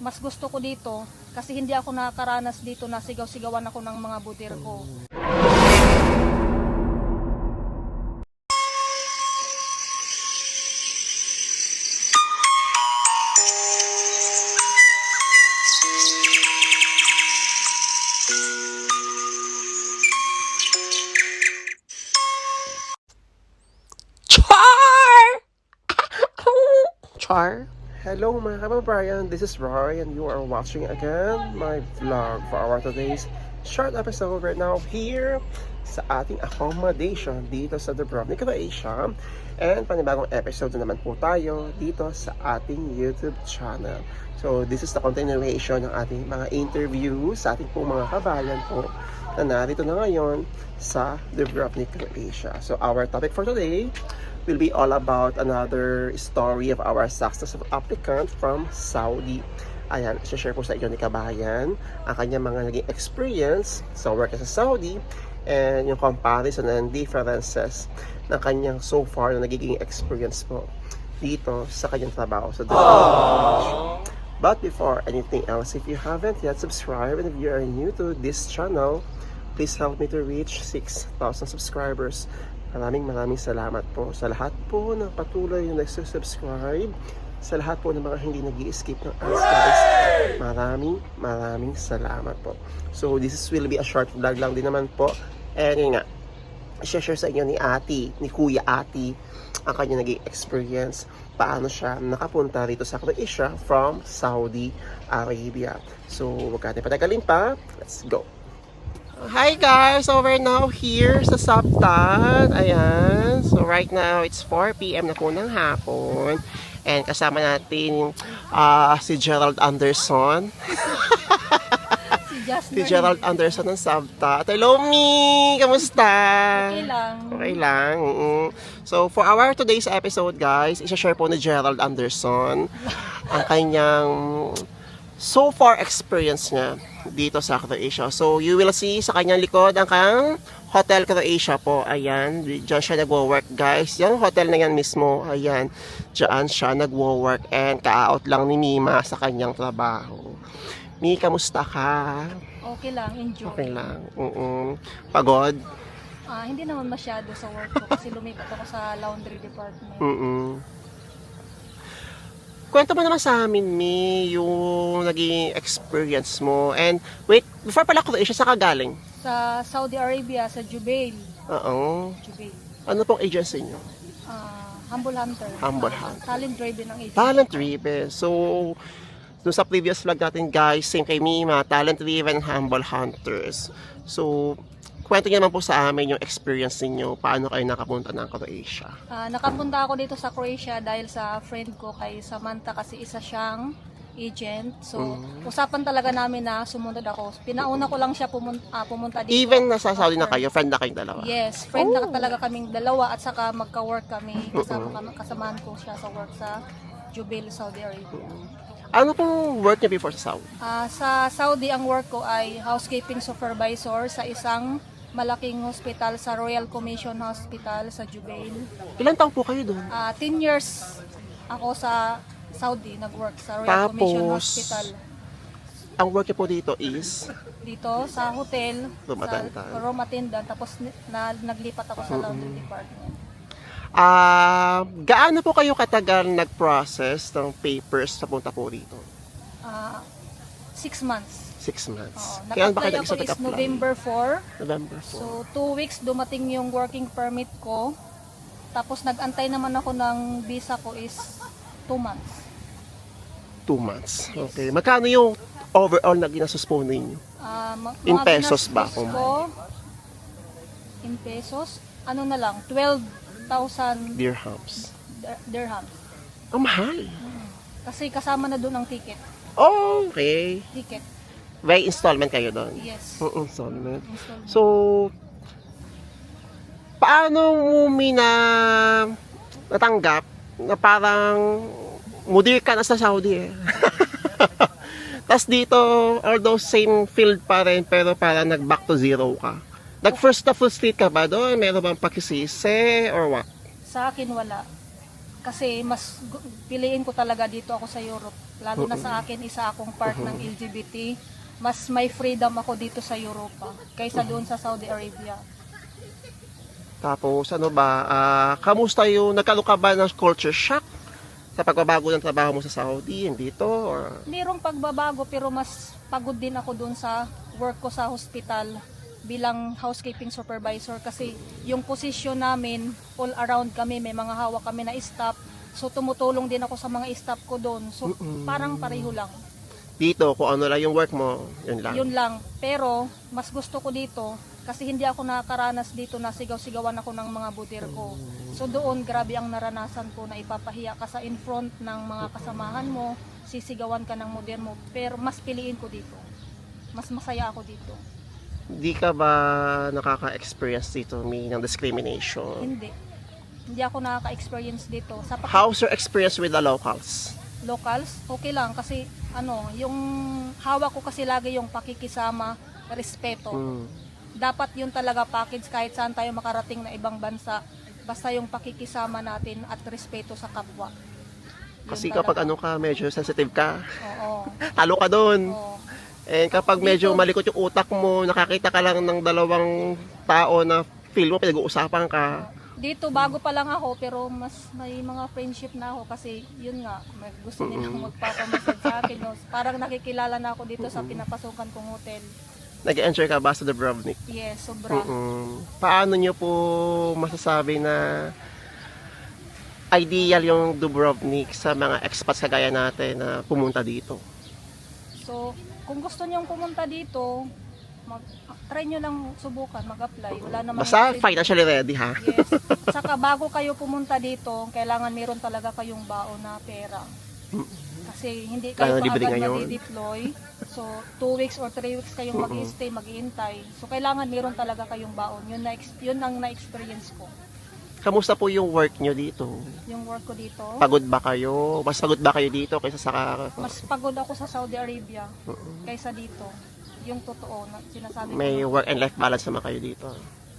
mas gusto ko dito kasi hindi ako nakaranas dito na sigaw-sigawan ako ng mga butir ko. Hello mga kababayan, this is Roy and you are watching again my vlog for our today's short episode right now here sa ating accommodation dito sa Dubrovnik, Croatia. And panibagong episode na naman po tayo dito sa ating YouTube channel. So this is the continuation ng ating mga interview sa ating po mga kabayan po na narito na ngayon sa Dubrovnik, Croatia. So our topic for today will be all about another story of our successful applicant from Saudi. Ayan, share po sa inyo ni Kabayan ang kanyang mga naging experience sa work sa Saudi and yung comparison and differences ng kanyang so far na nagiging experience po dito sa kanyang trabaho sa Dubai. But before anything else, if you haven't yet subscribed and if you are new to this channel, please help me to reach 6,000 subscribers. Maraming maraming salamat po sa lahat po ng patuloy na nagsusubscribe, sa lahat po ng mga hindi nag skip ng ads guys. Maraming maraming salamat po. So this is will be a short vlog lang din naman po. And yun nga, share sa inyo ni Ati, ni Kuya Ati, ang kanya naging experience, paano siya nakapunta rito sa Croatia from Saudi Arabia. So, wag natin patagalin pa. Let's go! Hi guys! So we're now here sa Sabtan. Ayan. So right now, it's 4pm na po ng hapon. And kasama natin ah, si Gerald Anderson. Si Gerald Anderson ng Sabta. At hello, Mi! Kamusta? okay lang. Okay lang. mm So, for our today's episode, guys, isa-share po ni Gerald Anderson ang kanyang so far experience niya dito sa Croatia. So, you will see sa kanyang likod ang kang Hotel Croatia po. Ayan, diyan siya nagwo-work, guys. Yung hotel na yan mismo, ayan, diyan siya nagwo-work and ka-out lang ni Mima sa kanyang trabaho. Mi, kamusta ka? Okay lang, enjoy. Okay lang. Mm-mm. Pagod? Ah, hindi naman masyado sa work ko kasi lumipat ako sa laundry department. Mm-mm. Kwento mo naman sa amin, Mi, yung naging experience mo. And, wait, before pala Croatia, sa galing? Sa Saudi Arabia, sa Jubail. Oo. Jubail. Ano pong agency nyo? Ah, Humble Hunter. Humble Ah, Hunter. Talent driven ang agency. Talent Driven. So, dun sa previous vlog natin, guys, same kay Mima, Talent Driven Humble Hunters. So, kwento niyo naman po sa amin yung experience ninyo, paano kayo nakapunta ng Croatia. Ah, nakapunta ako dito sa Croatia dahil sa friend ko kay Samantha kasi isa siyang agent. So, Mm. usapan talaga namin na sumunod ako. Pinauna ko lang siya pumunta, pumunta dito. Even nasa Saudi na kayo, friend na kayong dalawa. Yes, friend Oh. na talaga kaming dalawa at saka magka-work kami. Kasama, kasamahan ko siya sa work sa Jubail, Saudi Arabia. Ano pong work niyo before sa Saudi? Ah, sa Saudi, ang work ko ay housekeeping supervisor sa isang malaking hospital sa Royal Commission Hospital sa Jubail. Ilan taon po kayo doon? Ah, 10 years ako sa Saudi nag-work sa Royal Commission Tapos, Hospital. Ang work niyo po dito is Dito sa hotel, Room attendant. sa room attendant, tapos ni- na, naglipat ako sa laundry department. Ah, gaano po kayo katagal nag-process ng papers sa punta po dito? Ah, six months. Six months. Oo. Kailan ba kayo nag-isa is nag-apply? November 4. November 4. So, two weeks dumating yung working permit ko. Tapos nag-antay naman ako ng visa ko is two months. Two months. Okay. Magkano yung overall na ginasos po ninyo? Ah, ma- In mga pesos ba? ginastos ko, in pesos, ano na lang, 12,000 Dirhams. dir- dirhams. Ang mahal. Kasi kasama na doon ang ticket. Okay. Ticket, May installment kayo doon? yes. Oo, installment. Installment. So, paano mo mina natanggap na parang mudir ka na sa Saudi eh? Tapos dito, although same field pa rin, pero parang nag back to zero ka. Nag first na full street ka ba doon? Meron bang pakisisi or what? Sa akin wala. Kasi mas piliin ko talaga dito ako sa Europe. Lalo na sa akin, isa akong part ng LGBT. Mas may freedom ako dito sa Europa kaysa doon sa Saudi Arabia. Tapos ano ba, ah, kamusta yung, nagkaroon ka ba ng culture shock sa pagbabago ng trabaho mo sa Saudi, and dito? Or, Mayroong pagbabago pero mas pagod din ako doon sa work ko sa hospital bilang housekeeping supervisor kasi yung posisyon namin all around kami may mga hawak kami na staff. So tumutulong din ako sa mga staff ko doon. So parang pareho lang dito, kung ano lang yung work mo, yun lang. yun lang pero mas gusto ko dito kasi hindi ako nakakaranas dito na sigaw-sigawan ako ng mga butir ko so doon grabe ang naranasan ko na ipapahiya ka sa in front ng mga kasamahan mo sisigawan ka ng modern mo pero mas piliin ko dito mas masaya ako dito Di ka ba nakaka-experience dito, me, ng discrimination? Hindi. Hindi ako nakaka-experience dito. Sa How's your experience with the locals? Locals, okay lang kasi ano, yung hawak ko kasi lagi yung pakikisama, respeto. Hmm. Dapat yun talaga package kahit saan tayo makarating na ibang bansa. Basta yung pakikisama natin at respeto sa kapwa. Yun Kasi talaga. kapag ano ka, medyo sensitive ka, Oo. talo ka doon. oo. And kapag medyo Dito- malikot yung utak mo, nakakita ka lang ng dalawang tao na feel mo, pinag-uusapan ka. Dito bago pa lang ako pero mas may mga friendship na ako kasi yun nga, may gusto nila magpapamassage sa akin. No? Parang nakikilala na ako dito sa pinapasukan kong hotel. Nag-enjoy ka ba sa Dubrovnik? Yes, sobra. Mm-mm. Paano nyo po masasabi na ideal yung Dubrovnik sa mga expats kagaya natin na pumunta dito? So, kung gusto niyong pumunta dito, mag try niyo lang subukan, mag-apply. Wala namang Basta financially ready ha? Yes. Saka bago kayo pumunta dito, kailangan meron talaga kayong baon na pera. Kasi hindi kayo Kaya libre kaagad ngayon. madi-deploy. So, two weeks or three weeks kayong mag-stay, mag-iintay. So, kailangan meron talaga kayong baon. Yun, na, yun ang na-experience ko. Kamusta po yung work nyo dito? Yung work ko dito, Pagod ba kayo? Mas pagod ba kayo dito kaysa sa... mas pagod ako sa Saudi Arabia kaysa dito. Yung totoo na sinasabi ko. May work and life balance naman kayo dito.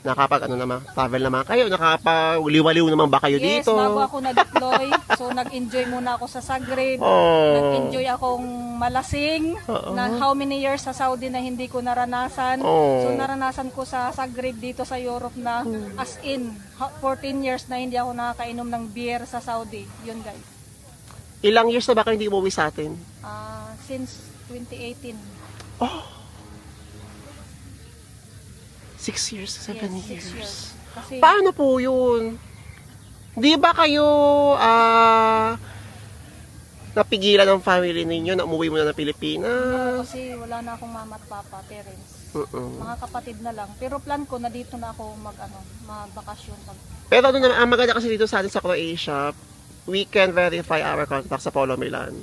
Nakapag ano naman, travel naman kayo, nakapag-liwaliw naman ba kayo Yes, dito? bago ako na-deploy. so, nag-enjoy muna ako sa Zagreb. Oh. Nag-enjoy akong malasing Oo. na how many years sa Saudi na hindi ko naranasan. Oo. So, naranasan ko sa Zagreb dito sa Europe na as in, ha- 14 years na hindi ako nakakainom ng beer sa Saudi. Yun guys. Ilang years na ba kayo hindi umuwi sa atin? Ah, since 2018. Six years, seven yes, years. six years. Kasi, Paano po yun? Di ba kayo ah napigilan ng family ninyo na umuwi muna ng Pilipinas? kasi wala na akong mama at papa, parents. Mm-mm. Mga kapatid na lang. Pero plan ko na dito na ako mag ano, magbakasyon pag Pero ano naman, ang maganda kasi dito sa atin sa Croatia, we can verify our contact sa Polo Milan.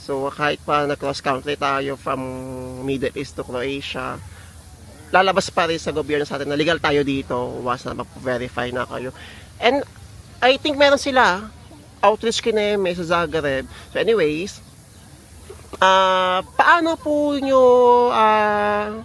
So kahit pa na cross country tayo from Middle East to Croatia, lalabas pa rin sa gobyerno sa atin na legal tayo dito once na mag-verify na kayo. And I think meron sila outreach kineme sa Zagreb. So anyways, ah paano po nyo ah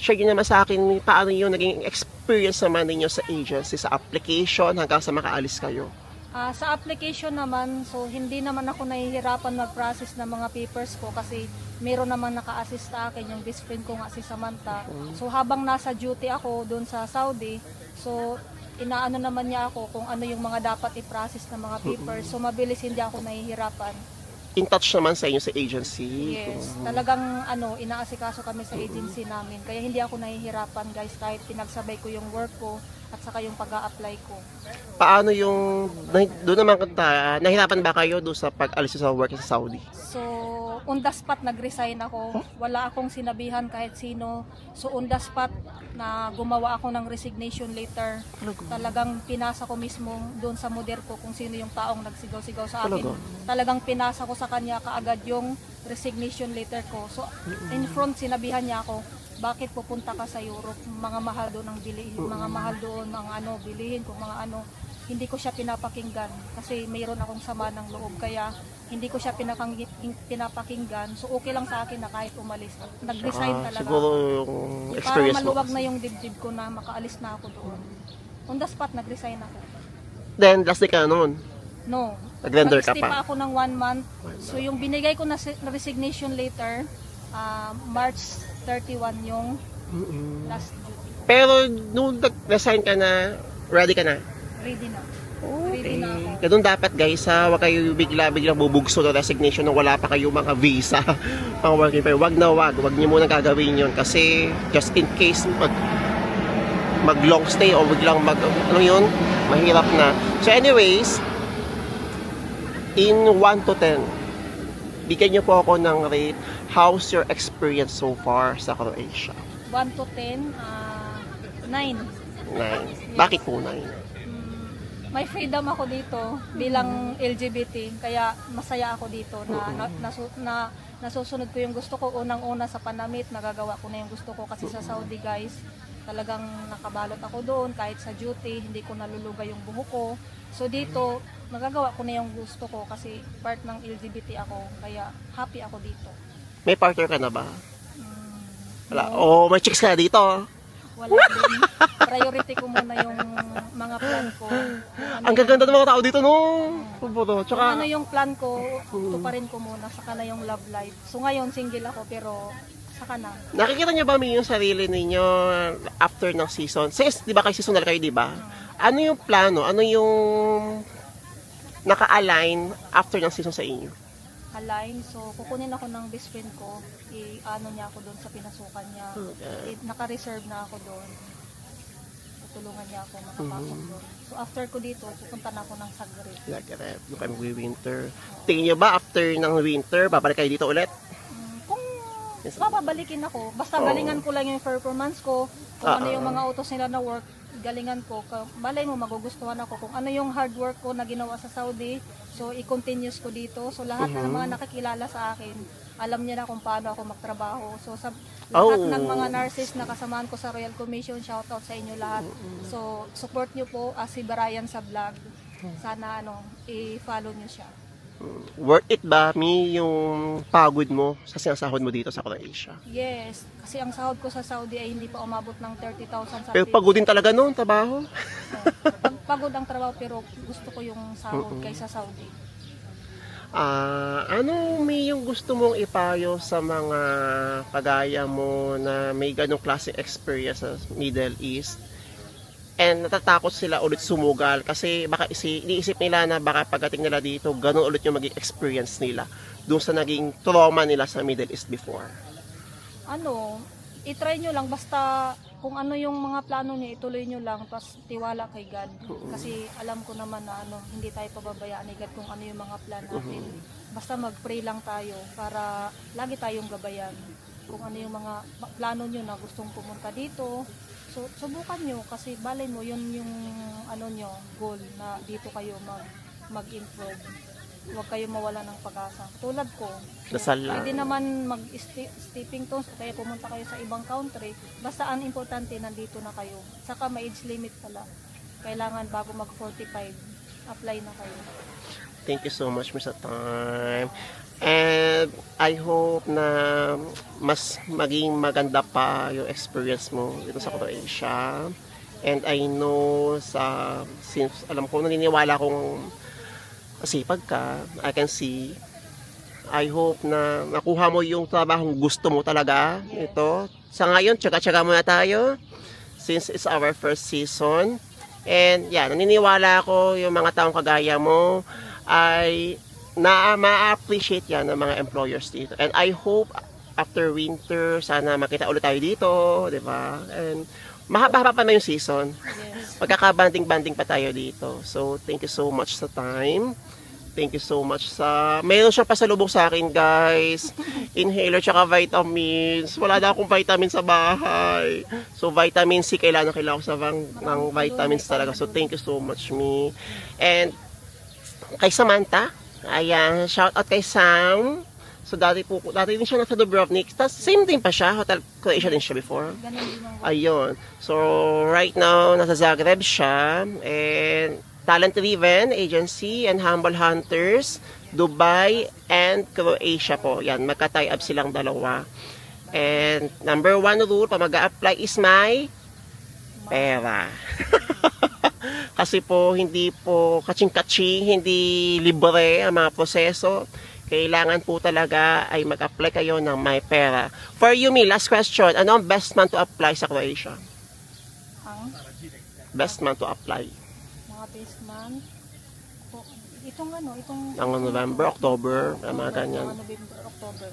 share nyo naman sa akin paano yung naging experience naman ninyo sa agency, sa application hanggang sa makaalis kayo. Ah, sa application naman, so hindi naman ako nahihirapan mag-process ng mga papers ko kasi meron naman naka-assist sa akin yung best friend ko nga si Samantha. So habang nasa duty ako doon sa Saudi, so inaano naman niya ako kung ano yung mga dapat i-process ng mga papers. So mabilis hindi ako nahihirapan. In touch naman sa inyo sa agency. Yes, talagang ano, inaasikaso kami sa agency namin. Kaya hindi ako nahihirapan guys kahit pinagsabay ko yung work ko at saka yung pag-a-apply ko. Paano yung, doon naman kanta, nahirapan ba kayo doon sa pag-alis sa work sa Saudi? So, on the spot nag-resign ako. Wala akong sinabihan kahit sino. So, on the spot na gumawa ako ng resignation letter. Talagang pinasa ko mismo doon sa moder ko kung sino yung taong nagsigaw-sigaw sa akin. Talaga? Talagang pinasa ko sa kanya kaagad yung resignation letter ko. So, in front sinabihan niya ako, bakit pupunta ka sa Europe? Mga mahal doon ang bilihin, mga mahal doon ang ano, bilihin kung mga ano. Hindi ko siya pinapakinggan kasi mayroon akong sama ng loob kaya hindi ko siya pinakang, pinapakinggan. So okay lang sa akin na kahit umalis. Nag-resign Ah, talaga. siguro yung Para experience mo. maluwag na yung dibdib ko na makaalis na ako doon. On the spot, nag-resign ako. Then, last day ka noon. No. Nag-render ka pa? pa ako ng one month. So yung binigay ko na, si- na resignation later, ah, March 31 yung Mm-mm. last duty. Pero nung nag-resign ka na, ready ka na? Ready na. Okay. Ready na ako. Ganun dapat guys ha, huwag kayo bigla-biglang bubugso ng resignation nung wala pa kayo mga visa, mga working permit. Wag na wag, wag niyo muna gagawin yun kasi just in case mag mag long stay o biglang mag ano yun, mahirap na. So anyways, in 1 to 10, bigyan niyo po ako ng rate. How's your experience so far sa Croatia? 1 to 10, ah, 9. 9. Bakit po 9? Mm, may freedom ako dito bilang LGBT kaya masaya ako dito na, na, nasu- na nasusunod ko yung gusto ko unang-una sa panamit nagagawa ko na yung gusto ko kasi sa Saudi guys talagang nakabalot ako doon kahit sa duty hindi ko naluluga yung buhok ko so dito nagagawa ko na yung gusto ko kasi part ng LGBT ako kaya happy ako dito May partner ka na ba? Wala. Oh, may chicks ka na dito. wala din priority ko muna yung mga plan ko ano Ang gaganda ng mga tao dito, no? Puputo. Kung Tsaka, ano yung plan ko, tuparin ko muna, saka na yung love life. So ngayon, single ako, pero saka na. nakikita niyo ba may yung sarili ninyo after ng season? Since, di ba kayo seasonal kayo, di ba? Ano yung plano? Ano yung naka-align after ng season sa inyo? Align, so kukunin ako ng best friend ko, i-ano niya ako doon sa pinasukan niya. Okay. I- naka-reserve na ako doon. Tutulungan niya ako makapasok Mhm. doon. So after ko dito, pupunta na ako ng Sagre. Nag-rep. Doon kayo mag-winter. Tingin niyo ba after ng winter, babalik kayo dito ulit? Mm, Kung Yes. mapabalikin ako, basta Oo. galingan ko lang yung performance ko, kung ano Ah, yung ah. mga utos nila na work, galingan ko. Malay mo, magugustuhan ako. Kung ano yung hard work ko na ginawa sa Saudi, so i-continuous ko dito. So lahat Mhm. ng mga nakikilala sa akin, alam niya na kung paano ako magtrabaho. So sa Oh. lahat ng mga nurses na kasamahan ko sa Royal Commission, shoutout sa inyo lahat. So support niyo po ah, si Brian sa vlog. Sana ano, i-follow niyo siya. Worth it ba, Mi, yung pagod mo sa sinasahod mo dito sa Croatia? Yes, kasi ang sahod ko sa Saudi ay hindi pa umabot ng 30,000 sa Pero pagod din talaga noon, trabaho. Pag pagod ang trabaho pero gusto ko yung sahod kaysa Saudi. Ah, ano may yung gusto mong ipayo sa mga kagaya mo na may ganong klase experience sa Middle East? And natatakot sila ulit sumugal kasi baka isi, iniisip nila na baka pagdating nila dito, ganun ulit yung maging experience nila doon sa naging trauma nila sa Middle East before. Ano, i-try nyo lang basta kung ano yung mga plano niyo ituloy nyo lang tapos tiwala kay God. Kasi alam ko naman na ano, hindi tayo pababayaan ni God kung ano yung mga plan natin. Basta mag-pray lang tayo para lagi tayong gabayan. Kung ano yung mga plano nyo na gustong pumunta dito, so subukan nyo kasi balay mo yun yung ano nyo, goal na dito kayo mag mag-improve. Huwag kayo mawala ng pag-asa. Tulad ko, Dasal lang. Pwede naman mag-stepping stones o kaya pumunta kayo sa ibang country. Basta ang importante, nandito na kayo. Saka may age limit pala. Kailangan bago mag-45, apply na kayo. Thank you so much, Mr. Time. And I hope na mas maging maganda pa yung experience mo dito sa Croatia. And I know sa since alam ko naniniwala kong masipag ka, I can see I hope na nakuha mo yung trabahong gusto mo talaga ito. Sa ngayon, tsaga-tsaga muna tayo since it's our first season. And yeah, naniniwala ako yung mga taong kagaya mo ay na ma-appreciate yan ng mga employers dito. And I hope after winter, sana makita ulit tayo dito, di ba? And mahaba-haba pa na yung season. Yes. Magkakabanding-banding pa tayo dito. So, thank you so much sa time. Thank you so much sa... Mayroon siyang pasalubong sa akin, guys. Inhaler tsaka vitamins. Wala na akong vitamin sa bahay. So, vitamin C, kailangan kailangan ko sa bang, ng vitamins talaga. So, thank you so much, me. And, kay Samantha, ayan, shout out kay Sam. So, dati po, dati din siya nasa Dubrovnik. Tapos, same din pa siya. Hotel Croatia din siya before. Ayun. So, right now, nasa Zagreb siya. And, Talent Driven Agency and Humble Hunters, Dubai and Croatia po. Yan, magka-tie up silang dalawa. And, number one rule, pag mag apply is may pera. Kasi po hindi po kaching-kaching, hindi libre ang mga proseso. Kailangan po talaga ay mag-apply kayo ng may pera. For you, me, last question. Ano ang best month to apply sa Croatia? Ang Best month to apply? mga best month. Itong ano, itong... Ang November, October, mga ganyan. November, October.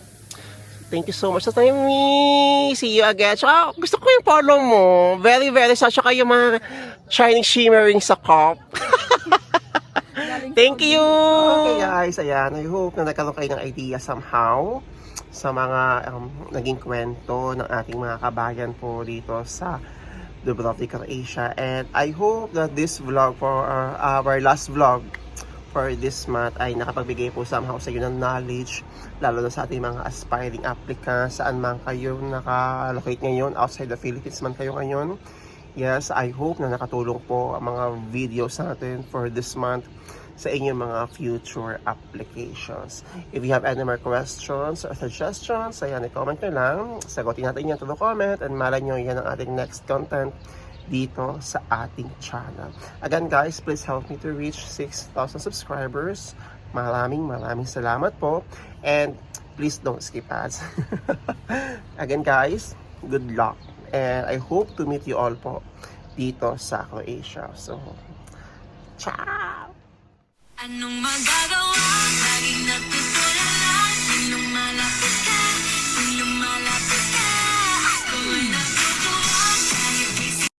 Thank you so much sa time, me. See you again. Tsaka, gusto ko yung follow mo. Very, very sad. Tsaka yung mga shining, shimmering sa cup. Thank you! Okay guys, ayan. I hope na nagkaroon kayo ng idea somehow sa mga um, naging kwento ng ating mga kabayan po dito sa Dubrovnik, Croatia. And I hope that this vlog for our, our last vlog for this month ay nakapagbigay po somehow sa iyo ng knowledge lalo na sa ating mga aspiring applicants saan man kayo nakalocate ngayon outside the Philippines man kayo ngayon Yes, I hope na nakatulong po ang mga videos natin for this month sa inyong mga future applications. If you have any more questions or suggestions, ayan, i-comment nyo lang. Sagutin natin yan to the comment and malay nyo yan ang ating next content dito sa ating channel. Again guys, please help me to reach 6,000 subscribers. Maraming maraming salamat po. And please don't skip ads. Again guys, good luck. And I hope to meet you all po dito sa Croatia. So, ciao! Anong magagawa